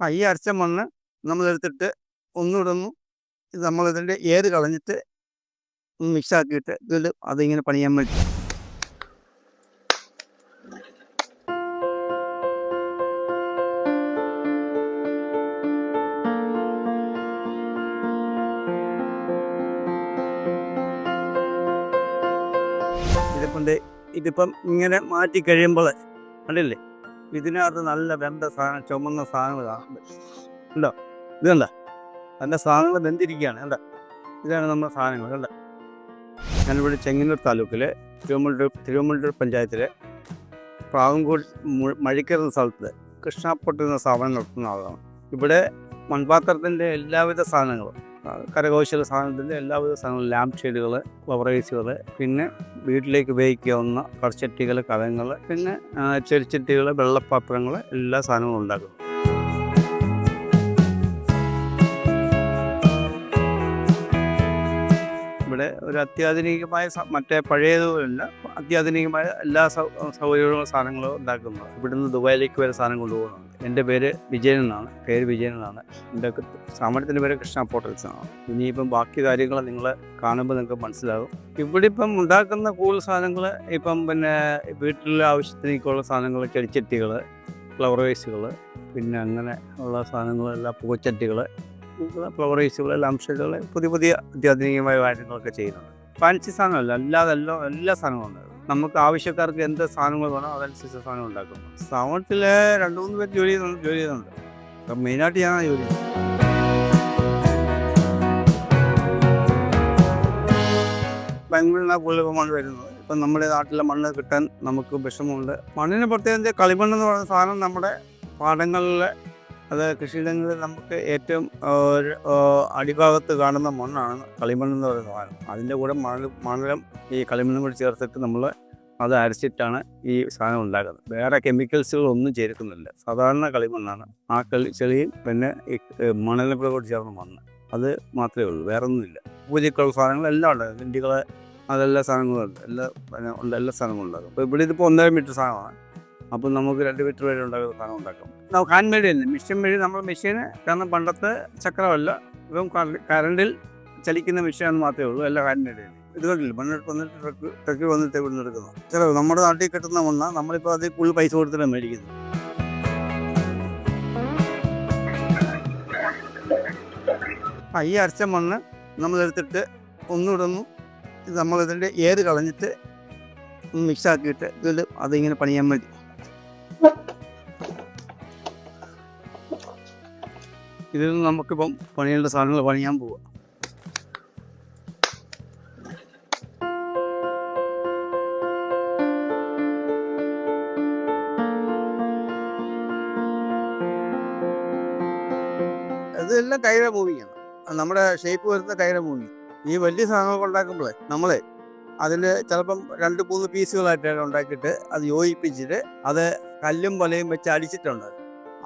ആ ഈ അരച്ച മണ്ണ് നമ്മളെടുത്തിട്ട് ഒന്നിടുന്നു ഇത് നമ്മളിതിന്റെ ഏത് കളഞ്ഞിട്ട് ഒന്ന് മിക്സ് ആക്കിയിട്ട് ഇതിൽ അതിങ്ങനെ പണിയാൻ വേണ്ടി ഇതിപ്പം ഇതിപ്പം ഇങ്ങനെ മാറ്റി കഴിയുമ്പോൾ കണ്ടില്ലേ? ഇതിനകത്ത് നല്ല വെന്ത സാധനം ചുമന്ന സാധനങ്ങൾ കാണാൻ പറ്റും. ഉണ്ടോ ഇത് നല്ല സാധനങ്ങൾ വെന്തിരിക്കുകയാണ്. കണ്ട? ഇതാണ് നമ്മുടെ സാധനങ്ങൾ. കണ്ട? ഞാനിവിടെ ചെങ്ങന്നൂർ താലൂക്കിലെ തിരുവമ്മുണ്ടൂർ തിരുവമ്മുണ്ടൂർ പഞ്ചായത്തിലെ പ്രാവൻകൂട് മഴിക്കരുന്ന സ്ഥലത്ത് കൃഷ്ണപ്പൊട്ടുന്ന സ്ഥാപനം നടത്തുന്ന ആളാണ്. ഇവിടെ മൺപാത്രത്തിന്റെ എല്ലാവിധ സാധനങ്ങളും കരകൗശല സാധനത്തിന്റെ എല്ലാവിധ സാധനങ്ങളും ലാമ്പ് ഷെയ്ഡുകൾ ഫ്ലവറേഴ്സുകൾ പിന്നെ വീട്ടിലേക്ക് ഉപയോഗിക്കാവുന്ന കടച്ചട്ടികൾ കലങ്ങൾ പിന്നെ ചെറിച്ചട്ടികൾ വെള്ളപ്പാത്രങ്ങൾ എല്ലാ സാധനങ്ങളും ഉണ്ടാക്കും ഇവിടെ ഒരു അത്യാധുനികമായ മറ്റേ പഴയതുമല്ല അത്യാധുനികമായ എല്ലാ സൗകര്യങ്ങളും സാധനങ്ങളും ഉണ്ടാക്കുന്നത് ഇവിടുന്ന് ദുബായിലേക്ക് വരെ സാധനം കൊണ്ടുപോകുന്നുണ്ട് എന്റെ പേര് വിജയൻ എന്നാണ്. പേര് വിജയൻ എന്നാണ്. എന്റെ സ്ഥാപനത്തിന്റെ പേര് കൃഷ്ണ പോർട്ടൽസ് ആണ്. ഇനിയിപ്പം ബാക്കി കാര്യങ്ങൾ നിങ്ങൾ കാണുമ്പോൾ നിങ്ങൾക്ക് മനസ്സിലാകും. ഇവിടെ ഇപ്പം ഉണ്ടാക്കുന്ന കൂടുതൽ സാധനങ്ങൾ ഇപ്പം പിന്നെ വീട്ടിലെ ആവശ്യത്തിനേക്കുള്ള സാധനങ്ങൾ ചെടിച്ചട്ടികൾ ഫ്ലവർ വേസുകൾ പിന്നെ അങ്ങനെ ഉള്ള സാധനങ്ങളെല്ലാം പൂച്ചട്ടികൾ ഫ്ലവർ വേസുകൾ ലംഷകൾ പുതിയ പുതിയ അത്യാധുനികമായ കാര്യങ്ങളൊക്കെ ചെയ്യുന്നുണ്ട്. ഫാൻസി സാധനമല്ല അല്ലാതെ എല്ലാം എല്ലാ സാധനങ്ങളും ഉണ്ട്. നമുക്ക് ആവശ്യക്കാർക്ക് എന്ത് സാധനങ്ങൾ വേണോ അതനുസരിച്ച് സാധനം ഉണ്ടാക്കും. സ്ഥാപനത്തിൽ രണ്ട് മൂന്ന് പേര് ജോലി ചെയ്യുന്നുണ്ട് ജോലി ചെയ്യുന്നുണ്ട്. മെയിനായിട്ട് ഞാൻ ജോലി ബാംഗ്ലൂരിൽ നിന്നാണ് മണ്ണ് വരുന്നത്. ഇപ്പം നമ്മുടെ നാട്ടിലെ മണ്ണ് കിട്ടാൻ നമുക്ക് വിഷമമുണ്ട്. മണ്ണിന് പ്രത്യേകിച്ച് കളിമണ്ണെന്ന് പറയുന്ന സാധനം നമ്മുടെ പാടങ്ങളിൽ അത് കൃഷിയിടങ്ങളിൽ നമുക്ക് ഏറ്റവും ഒരു അടിഭാഗത്ത് കാണുന്ന മണ്ണാണ് കളിമണ്ണ് എന്ന് പറയുന്ന സാധനം. അതിന്റെ കൂടെ മണൽ മണലും ഈ കളിമണ്ണും കൂടി ചേർത്തിട്ട് നമ്മൾ അത് അരച്ചിട്ടാണ് ഈ സാധനം ഉണ്ടാക്കുന്നത്. വേറെ കെമിക്കൽസുകളൊന്നും ചേർക്കുന്നില്ല. സാധാരണ കളിമണ്ണാണ്. ആ കളി ചെളിയും പിന്നെ മണലും കൂടെ കൂടി ചേർന്ന മണ്ണ്. അത് മാത്രമേ ഉള്ളൂ. വേറെ ഒന്നുമില്ല പൂജക്കുള്ള സാധനങ്ങളെല്ലാം ഉണ്ട് ഗണ്ടികൾ അതെല്ലാ സാധനങ്ങളും ഉണ്ട്. എല്ലാ പിന്നെ ഉണ്ട് എല്ലാ സാധനങ്ങളും ഉണ്ടാകും. അപ്പോൾ ഇവിടെ ഇതിപ്പോൾ ഒന്നര മീറ്റർ സാധനമാണ്. അപ്പോൾ നമുക്ക് രണ്ട് മീറ്റർ വരെ ഉണ്ടാകുന്ന സാധനം ഉണ്ടാക്കാം. നമുക്ക് ഹാൻഡ് മെയ്ഡ് തന്നെ. മെഷീൻ വഴി നമ്മൾ മെഷീന് കാരണം പണ്ടത്തെ ചക്രമല്ല. ഇപ്പം കറണ്ടിൽ ചലിക്കുന്ന മെഷീനാണ് മാത്രമേ ഉള്ളൂ. എല്ലാം ഹാൻഡ് മെയ്ഡ് തന്നെ. ഇത് കണ്ടില്ല? മണ്ണെടുത്ത് വന്നിട്ട് ട്രക്ക് ട്രക്ക് വന്നിട്ട് ഇവിടെ നിന്ന് എടുക്കുന്നു ചിലവ് നമ്മുടെ നാട്ടിൽ കിട്ടുന്ന മണ്ണ നമ്മളിപ്പോൾ അതിൽ കൂടുതൽ പൈസ കൊടുത്തിട്ടാണ് മേടിക്കുന്നത്. ആ ഈ അരച്ച മണ്ണ് നമ്മളെടുത്തിട്ട് ഒന്നിടുന്നു. നമ്മളിതിന്റെ ഏത് കളഞ്ഞിട്ട് മിക്സാക്കിയിട്ട് ഇതിൽ അതിങ്ങനെ പണിയാൻ വേണ്ടി. ഇതിൽ നിന്ന് നമുക്കിപ്പം പണിയേണ്ട സാധനങ്ങൾ പണിയാൻ പോവാം. ഇതെല്ലാം കൈര മൂവിങ്ങാണ് നമ്മുടെ ഷേപ്പ് വരുന്ന കൈര മൂവിങ്. ഈ വലിയ സാധനങ്ങൾ ഉണ്ടാക്കുമ്പോഴേ നമ്മളെ അതിൽ ചിലപ്പം രണ്ട് മൂന്ന് പീസുകളായിട്ട് ഉണ്ടാക്കിയിട്ട് അത് യോജിപ്പിച്ചിട്ട് അത് കല്ലും കൊലയും വെച്ച് അടിച്ചിട്ടുണ്ട്.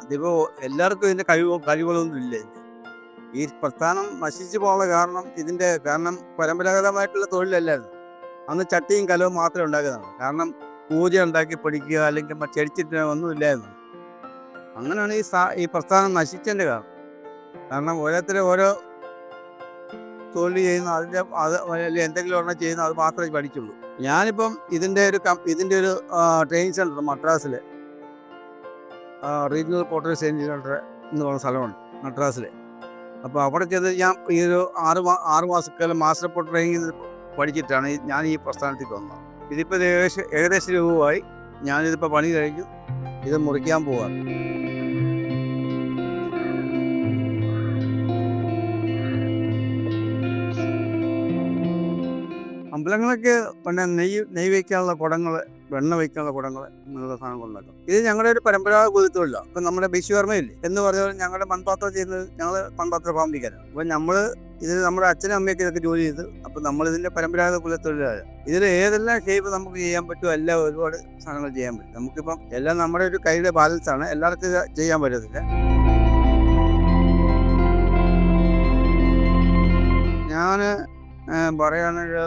അതിപ്പോൾ എല്ലാവർക്കും ഇതിന്റെ കഴിവ് കഴിവുകളൊന്നും ഇല്ല? ഈ പ്രസ്ഥാനം നശിച്ചു പോകാനുള്ള കാരണം ഇതിന്റെ കാരണം പരമ്പരാഗതമായിട്ടുള്ള തൊഴിലല്ലായിരുന്നു. അന്ന് ചട്ടിയും കലവും മാത്രമേ ഉണ്ടാക്കുന്നതാണ് കാരണം പൂജ ഉണ്ടാക്കി പഠിക്കുക അല്ലെങ്കിൽ ചെടിച്ചിട്ട് ഒന്നും ഇല്ലായിരുന്നു. അങ്ങനെയാണ് ഈ സാ ഈ പ്രസ്ഥാനം നശിച്ചതിന്റെ കാരണം. കാരണം ഓരോരുത്തരും ഓരോ തൊഴിൽ ചെയ്യുന്ന അതിന്റെ അത് അല്ലെങ്കിൽ എന്തെങ്കിലും ഒരെണ്ണം ചെയ്യുന്ന അത് മാത്രമേ പഠിച്ചുള്ളൂ. ഞാനിപ്പം ഇതിന്റെ ഒരു ഇതിന്റെ ഒരു ട്രെയിനിങ് സെന്റർ മദ്രാസിൽ റീജിയണൽ പോർട്ടൽ ട്രെയിനിങ് സെന്റർ എന്ന് പറഞ്ഞ സ്ഥലമുണ്ട് മദ്രാസിൽ അപ്പോൾ അവിടെ ചെന്ന് ഞാൻ ഈ ഒരു ആറ് മാ ആറ് മാസക്കാലം മാസ്റ്റർ പോർട്ട് ട്രെയിനിങ് പഠിച്ചിട്ടാണ് ഞാൻ ഈ പ്രസ്ഥാനത്തേക്ക് വന്നത്. ഇതിപ്പോൾ ഇത് ഏകദേശം ഏകദേശം രൂപമായി ഞാനിതിപ്പോൾ പണി കഴിഞ്ഞു. ഇത് മുറിക്കാൻ പോവാണ് അമ്പലങ്ങളൊക്കെ പിന്നെ നെയ്യ് നെയ്യ് വയ്ക്കാനുള്ള കുടങ്ങൾ വെണ്ണ വയ്ക്കുന്ന കുടങ്ങൾ എന്നുള്ള സാധനങ്ങൾ ഇത് ഞങ്ങളുടെ ഒരു പരമ്പരാഗത കുതിത്തൊഴില്ല ഇപ്പം നമ്മുടെ ബിശ്വർമ്മയില്ലേ എന്ന് പറഞ്ഞാൽ ഞങ്ങളുടെ മൺപാത്രം ചെയ്യുന്നത് ഞങ്ങൾ മൺപാത്ര ഫാമിലിക്കാരാണ് അപ്പം നമ്മൾ ഇത് നമ്മുടെ അച്ഛനും അമ്മയൊക്കെ ഇതൊക്കെ ജോലി ചെയ്ത് അപ്പം നമ്മൾ ഇതിന്റെ പരമ്പരാഗത കുലത്തൊഴിലാണ് ഇതിൽ ഏതെല്ലാം ഷേപ്പ് നമുക്ക് ചെയ്യാൻ പറ്റുമോ എല്ലാം ഒരുപാട് സാധനങ്ങൾ ചെയ്യാൻ പറ്റും. നമുക്കിപ്പം എല്ലാം നമ്മുടെ ഒരു കൈയുടെ ബാലൻസ് ആണ്. എല്ലാവർക്കും ചെയ്യാൻ പറ്റത്തില്ല. ഞാൻ പറയാനൊരു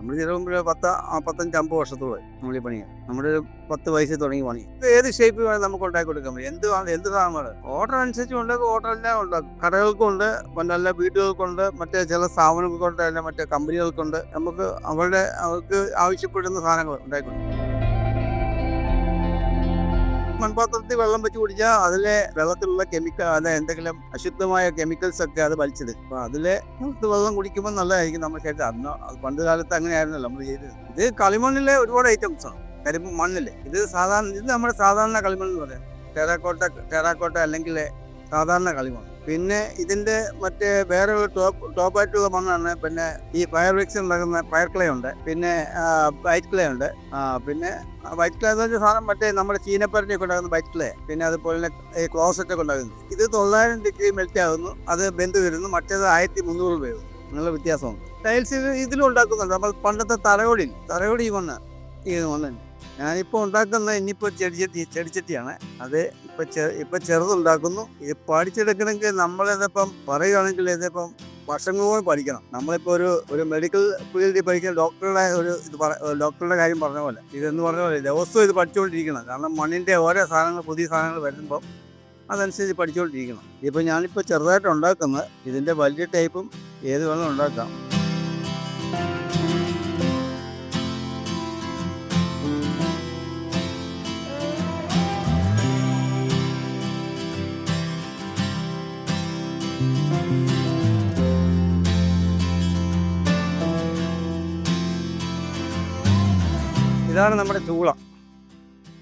നമ്മൾ ചിലപ്പോൾ പത്ത് പത്തഞ്ച് അമ്പത് വർഷത്തോളം നമ്മൾ ഈ പണിയാണ് നമ്മുടെ ഒരു പത്ത് വയസ്സിൽ തുടങ്ങി പണി. ഏത് ഷേപ്പ് വേണം നമുക്ക് ഉണ്ടാക്കി കൊടുക്കാൻ പറ്റും. എന്ത് എന്ത് സാധനമാണ് ഓർഡർ അനുസരിച്ച് ഉണ്ടാക്കും ഓർഡർ എല്ലാം ഉണ്ടാക്കും. കടകൾക്കുണ്ട് നല്ല വീടുകൾക്കുണ്ട് മറ്റേ ചില സ്ഥാപനങ്ങൾക്കുണ്ട് അല്ല മറ്റേ കമ്പനികൾക്കുണ്ട് നമുക്ക് അവരുടെ അവർക്ക് ആവശ്യപ്പെടുന്ന സാധനങ്ങൾ ഉണ്ടാക്കി കൊടുക്കും. മൺപാത്രത്തിൽ വെള്ളം വെച്ച് കുടിച്ചാൽ അതിലെ വെള്ളത്തിലുള്ള കെമിക്കൽ അല്ല എന്തെങ്കിലും അശുദ്ധമായ കെമിക്കൽസ് ഒക്കെ അത് വലിച്ചത് അപ്പൊ അതിലെ വെള്ളം കുടിക്കുമ്പോൾ നല്ലതായിരിക്കും നമ്മൾ ശരീരം അന്ന് പണ്ട് കാലത്ത് അങ്ങനെയായിരുന്നല്ലോ നമ്മൾ ചെയ്തത് ഇത് കളിമണ്ണിലെ ഒരുപാട് ഐറ്റംസ് ആണ്. കരിമ്പ് മണ്ണിൽ. ഇത് സാധാരണ ഇത് നമ്മുടെ സാധാരണ കളിമണ്ണ് എന്ന് പറയാം. ടെറാക്കോട്ട ടെറാക്കോട്ട അല്ലെങ്കിൽ സാധാരണ കളിമണ്ണ്. പിന്നെ ഇതിന്റെ മറ്റേ വേറെ ഒരു ടോപ്പ് ടോപ്പായിട്ടുള്ള മണ്ണാണ് പിന്നെ ഈ ഫയർ വിക്സ് ഉണ്ടാക്കുന്ന ഫയർ ക്ലേ ഉണ്ട്. പിന്നെ വൈറ്റ് ക്ലേ ഉണ്ട്. പിന്നെ വൈറ്റ് ക്ലേ എന്ന് വെച്ചാൽ സാധനം മറ്റേ നമ്മുടെ ചീനപ്പരട്ടിയൊക്കെ ഉണ്ടാകുന്ന വൈറ്റ് ക്ലേ പിന്നെ അതുപോലെ തന്നെ ഈ ക്ലോസറ്റ് ഒക്കെ ഉണ്ടാകുന്നു ഇത് തൊള്ളായിരം ഡിഗ്രി മെൽറ്റ് ആകുന്നു അത് ബന്ധു വരുന്നു. മറ്റേത് ആയിരത്തി മുന്നൂറ് രൂപ വരുന്നു നല്ല വ്യത്യാസമുണ്ട്. ടൈൽസ് ഇത് ഇതിലും ഉണ്ടാക്കുന്നുണ്ട്. നമ്മൾ പണ്ടത്തെ തലയോടി തലയോടി ഈ മണ്ണ് ഈ മണ്ണ് ഞാനിപ്പോൾ ഉണ്ടാക്കുന്ന ഇനിയിപ്പോൾ ചെടിച്ചട്ടി ചെടിച്ചട്ടിയാണ് അത് ഇപ്പം ചെ ഇപ്പം ചെറുതുണ്ടാക്കുന്നു. ഇത് പഠിച്ചെടുക്കണമെങ്കിൽ നമ്മളിതിപ്പം പറയുകയാണെങ്കിൽ ഇതിപ്പം വർഷങ്ങളോളം പഠിക്കണം. നമ്മളിപ്പോൾ ഒരു ഒരു മെഡിക്കൽ ഫീൽഡിൽ പഠിക്കുന്ന ഡോക്ടറുടെ ഒരു ഇത് ഡോക്ടറുടെ കാര്യം പറഞ്ഞ പോലെ ഇതെന്ന് പറഞ്ഞ പോലെ ദിവസവും ഇത് പഠിച്ചുകൊണ്ടിരിക്കണം കാരണം മണ്ണിന്റെ ഓരോ സാധനങ്ങൾ പുതിയ സാധനങ്ങൾ വരുമ്പം അതനുസരിച്ച് പഠിച്ചുകൊണ്ടിരിക്കണം ഇപ്പോൾ ഞാനിപ്പോൾ ചെറുതായിട്ട് ഉണ്ടാക്കുന്നത്. ഇതിന്റെ വലിയ ടൈപ്പും ഏത് വേണം ഉണ്ടാക്കാം. ഇതാണ് നമ്മുടെ ചൂള.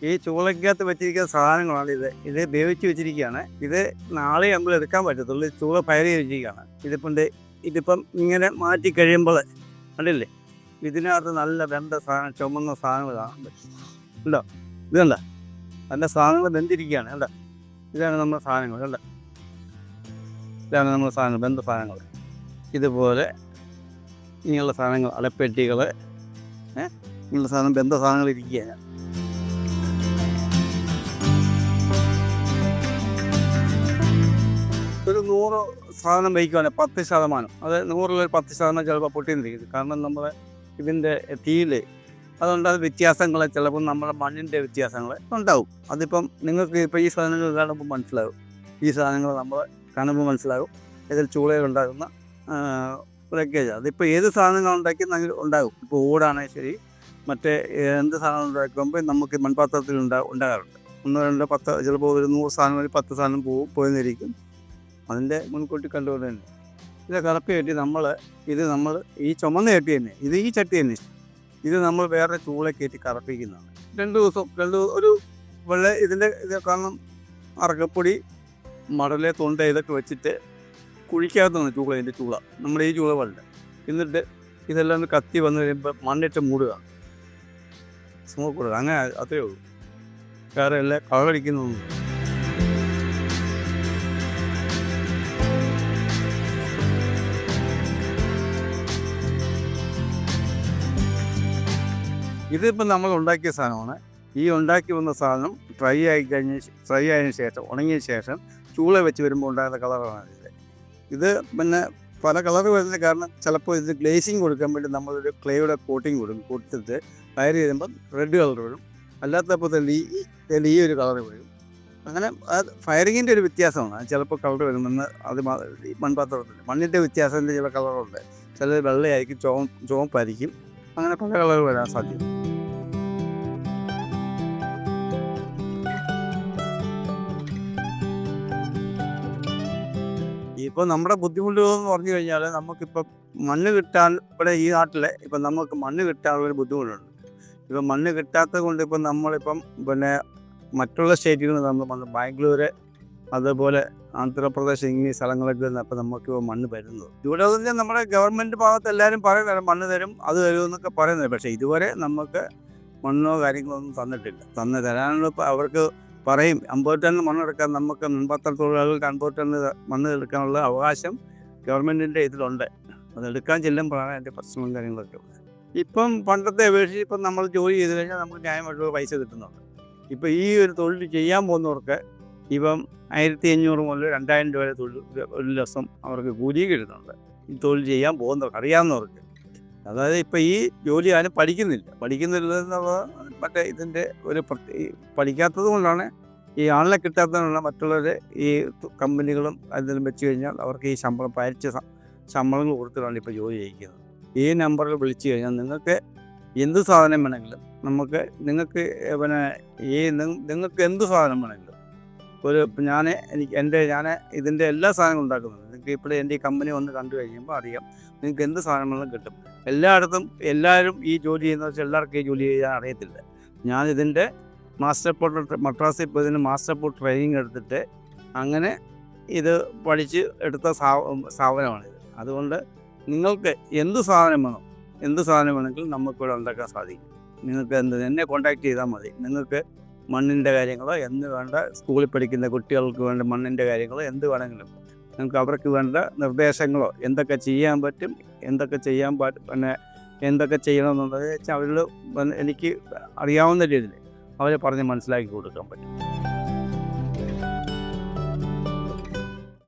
ഈ ചൂളയ്ക്കകത്ത് വെച്ചിരിക്കുന്ന സാധനങ്ങളാണ് ഇത്. ഇത് വേവിച്ച് വെച്ചിരിക്കുകയാണ്. ഇത് നാളെ നമ്മൾ എടുക്കാൻ പറ്റത്തുള്ളൂ. ചൂള ചെയ്ത് വെച്ചിരിക്കുകയാണ്. ഇതിപ്പം ഇതിപ്പം ഇങ്ങനെ മാറ്റി കഴിയുമ്പോൾ കണ്ടില്ലേ? ഇതിനകത്ത് നല്ല വെന്ത സാധനം ചുമന്ന സാധനങ്ങൾ കാണാൻ പറ്റും. ഉണ്ടോ ഇതല്ല നല്ല സാധനങ്ങൾ വെന്തിരിക്കുകയാണ്. കണ്ട? ഇതാണ് നമ്മുടെ സാധനങ്ങൾ. കണ്ട? ഇതാണ് നമ്മുടെ സാധനങ്ങൾ. വെന്ത സാധനങ്ങൾ. ഇതുപോലെ ഇങ്ങനെയുള്ള സാധനങ്ങൾ അടപ്പെട്ടികൾ ഏഹ് ഇങ്ങനെയുള്ള സാധനം ബന്ധ സാധനങ്ങൾ ഇരിക്കുകയാണ് ഒരു നൂറ് സാധനം വഹിക്കുവാണ് പത്ത് ശതമാനം. അത് നൂറിലൊരു പത്ത് ശതമാനം ചിലപ്പോൾ പൊട്ടിന്നിരിക്കും കാരണം നമ്മുടെ ഇതിന്റെ തീയിൽ അതുകൊണ്ട് അത് വ്യത്യാസങ്ങൾ ചിലപ്പോൾ നമ്മുടെ മണ്ണിന്റെ വ്യത്യാസങ്ങൾ ഉണ്ടാവും. അതിപ്പം നിങ്ങൾക്ക് ഇപ്പോൾ ഈ സാധനങ്ങൾ കാണുമ്പോൾ മനസ്സിലാകും ഈ സാധനങ്ങൾ നമ്മൾ കാണുമ്പോൾ മനസ്സിലാകും ഇതിൽ ചൂളയിലുണ്ടാകുന്ന ബ്രേക്കേജ്. അതിപ്പോൾ ഏത് സാധനങ്ങൾ ഉണ്ടാക്കി ഉണ്ടാകും? ഇപ്പോൾ ഓടാണെങ്കിൽ ശരി മറ്റേ എന്ത് സാധനം ഉണ്ടാക്കുമ്പോൾ നമുക്ക് മൺപാത്രത്തിൽ ഉണ്ടാ ഉണ്ടാകാറുണ്ട്. ഒന്നോ രണ്ടോ പത്ത് ചിലപ്പോൾ ഒരു നൂറ് സാധനം വരെ പത്ത് സാധനം പോകും പോയെന്നിരിക്കും. അതിന്റെ മുൻകൂട്ടി കണ്ടുകൊണ്ട് തന്നെ. ഇത് കറപ്പി കെട്ടി നമ്മൾ ഇത് നമ്മൾ ഈ ചുമന്ന ചട്ടി തന്നെ ഇത് ഈ ചട്ടി തന്നെ ഇത് നമ്മൾ വേറെ ചൂളെ കയറ്റി കറപ്പിക്കുന്നതാണ്. രണ്ട് ദിവസം രണ്ട് ഒരു വെള്ള ഇതിന്റെ ഇത് കാരണം അറക്കപ്പൊടി മടലെ തൊണ്ട ഇതൊക്കെ വെച്ചിട്ട് കുഴിക്കാത്തതാണ് ചൂള ഇതിന്റെ ചൂള. നമ്മുടെ ഈ ചൂള വെള്ളം. എന്നിട്ട് ഇതെല്ലാം കത്തി വന്നു കഴിയുമ്പോൾ മണ്ണിട്ട് മൂടുക. സ്മോക്ക് കൊടുക്കുക അങ്ങനെ അത്രയേ ഉള്ളൂ. വേറെ എല്ലാം കളടിക്കുന്നൊന്നും ഇതിപ്പോൾ നമ്മൾ ഉണ്ടാക്കിയ സാധനമാണ്. ഈ ഉണ്ടാക്കി വന്ന സാധനം ഡ്രൈ ആയി കഴിഞ്ഞ ഡ്രൈ ആയതിനു ശേഷം ഉണങ്ങിയ ശേഷം ചൂള വെച്ച് വരുമ്പോൾ ഉണ്ടാകുന്ന കളറാണ് ഇത്. ഇത് പിന്നെ പല കളർ വരുന്നത് കാരണം ചിലപ്പോൾ ഇത് ഗ്ലേസിങ് കൊടുക്കാൻ വേണ്ടി നമ്മളൊരു ക്ലേയുടെ കോട്ടിങ് കൊടുക്കും കൊടുത്തിട്ട് ഫയർ ചെയ്യുമ്പോൾ റെഡ് കളർ വരും. അല്ലാത്തപ്പോൾ തന്നെ ഈ ഈ ഒരു കളർ വരും. അങ്ങനെ അത് ഫയറിങ്ങിന്റെ ഒരു വ്യത്യാസമാണ്. ചിലപ്പോൾ കളർ വരുമെന്ന് അത് ഈ മൺപാത്രത്തിൽ മണ്ണിന്റെ വ്യത്യാസത്തിന്റെ ചില കളറുണ്ട്. ചിലത് വെള്ളയായിരിക്കും ചുവ ചുവപ്പായിരിക്കും. അങ്ങനെ പല കളർ വരാൻ സാധ്യത. ഇപ്പോൾ നമ്മുടെ ബുദ്ധിമുട്ടുകൾ എന്ന് പറഞ്ഞു കഴിഞ്ഞാൽ നമുക്കിപ്പോൾ മണ്ണ് കിട്ടാൻ ഇവിടെ ഈ നാട്ടിലെ ഇപ്പം നമുക്ക് മണ്ണ് കിട്ടാനുള്ള ബുദ്ധിമുട്ടുണ്ട്. ഇപ്പം മണ്ണ് കിട്ടാത്തത് കൊണ്ട് ഇപ്പം നമ്മളിപ്പം പിന്നെ മറ്റുള്ള സ്റ്റേറ്റുകളിൽ നിന്ന് നമ്മൾ മണ്ണ് ബാംഗ്ലൂർ അതുപോലെ ആന്ധ്രാപ്രദേശ് ഇങ്ങനെ സ്ഥലങ്ങളൊക്കെ നിന്ന് അപ്പം നമുക്ക് മണ്ണ് വരുന്നത്. ഇവിടെ തന്നെ നമ്മുടെ ഗവൺമെന്റ് ഭാഗത്ത് എല്ലാവരും പറയുന്നത് മണ്ണ് തരും അത് തരും എന്നൊക്കെ പറയുന്നത്. പക്ഷേ ഇതുവരെ നമുക്ക് മണ്ണോ കാര്യങ്ങളോ ഒന്നും തന്നിട്ടില്ല. തന്ന് തരാനുള്ള അവർക്ക് പറയും അമ്പത് ടൺ മണ്ണെടുക്കാൻ നമുക്ക് മുൻപത്ര തൊഴിലാളികൾക്ക് അമ്പത് ടൺ മണ്ണ് എടുക്കാനുള്ള അവകാശം ഗവൺമെന്റിന്റെ ഇതിലുണ്ട്. അതെടുക്കാൻ ചെല്ലുമ്പോഴാണ് അതിന്റെ പ്രശ്നങ്ങളും കാര്യങ്ങളൊക്കെ ഇപ്പം പണ്ടത്തെ അപേക്ഷിച്ച് ഇപ്പം നമ്മൾ ജോലി ചെയ്ത് കഴിഞ്ഞാൽ നമുക്ക് ന്യായമായിട്ടുള്ള പൈസ കിട്ടുന്നുണ്ട്. ഇപ്പം ഈ ഒരു തൊഴിൽ ചെയ്യാൻ പോകുന്നവർക്ക് ഇപ്പം ആയിരത്തി അഞ്ഞൂറ് മുതൽ രണ്ടായിരം രൂപ തൊഴിൽ ഒരു ദിവസം അവർക്ക് കൂലി കിട്ടുന്നുണ്ട്. ഈ തൊഴിൽ ചെയ്യാൻ പോകുന്നവർക്ക് അറിയാവുന്നവർക്ക്. അതായത് ഇപ്പം ഈ ജോലി ആരും പഠിക്കുന്നില്ല. പഠിക്കുന്നില്ല എന്നുള്ള മറ്റേ ഇതിന്റെ ഒരു പഠിക്കാത്തത് കൊണ്ടാണ് ഈ ആളിനെ കിട്ടാത്തതുകൊണ്ടാണ് മറ്റുള്ളവർ ഈ കമ്പനികളും അതിലും വെച്ച് കഴിഞ്ഞാൽ അവർക്ക് ഈ ശമ്പളം പരിച്ച ശമ്പളങ്ങൾ കൊടുത്തിട്ടാണ് ഇപ്പോൾ ജോലി ചെയ്യിക്കുന്നത്. ഈ നമ്പറിൽ വിളിച്ചു കഴിഞ്ഞാൽ നിങ്ങൾക്ക് എന്ത് സാധനം വേണമെങ്കിലും നമുക്ക് നിങ്ങൾക്ക് പിന്നെ ഈ നിങ്ങൾക്ക് എന്ത് സാധനം വേണമെങ്കിലും ഒരു ഞാൻ എനിക്ക് എന്റെ ഞാൻ ഇതിന്റെ എല്ലാ സാധനങ്ങളും ഉണ്ടാക്കുന്നത് നിങ്ങൾക്ക് ഇപ്പോൾ എന്റെ ഈ കമ്പനി വന്ന് കണ്ടു കഴിയുമ്പോൾ അറിയാം നിങ്ങൾക്ക് എന്ത് സാധനങ്ങളും കിട്ടും. എല്ലായിടത്തും എല്ലാവരും ഈ ജോലി ചെയ്യുന്ന വെച്ചാൽ എല്ലാവർക്കും ഈ ജോലി ചെയ്യാൻ അറിയത്തില്ല. ഞാൻ ഇതിന്റെ മാസ്റ്റർ പോർട്ട് മദ്രാസിൽ ഇപ്പോൾ ഇതിന് മാസ്റ്റർ പോർട്ട് ട്രെയിനിങ് എടുത്തിട്ട് അങ്ങനെ ഇത് പഠിച്ച് എടുത്ത സ്ഥാ- സ്ഥാപനമാണിത്. അതുകൊണ്ട് നിങ്ങൾക്ക് എന്ത് സാധനം വേണം എന്ത് സാധനം വേണമെങ്കിലും നമുക്കിവിടെ ഉണ്ടാക്കാൻ സാധിക്കും. നിങ്ങൾക്ക് എന്ത് എന്നെ കോൺടാക്ട് ചെയ്താൽ മതി. നിങ്ങൾക്ക് മണ്ണിന്റെ കാര്യങ്ങളോ എന്ത് വേണ്ട സ്കൂളിൽ പഠിക്കുന്ന കുട്ടികൾക്ക് വേണ്ട മണ്ണിന്റെ കാര്യങ്ങളോ എന്ത് വേണമെങ്കിലും. നമുക്ക് അവർക്ക് വേണ്ട നിർദ്ദേശങ്ങളോ എന്തൊക്കെ ചെയ്യാൻ പറ്റും എന്തൊക്കെ ചെയ്യാൻ പറ്റും പിന്നെ എന്തൊക്കെ ചെയ്യണമെന്നുള്ളത് വെച്ചാൽ അവരിൽ എനിക്ക് അറിയാവുന്ന രീതിയിൽ അവരെ പറഞ്ഞ് മനസ്സിലാക്കി കൊടുക്കാൻ പറ്റും.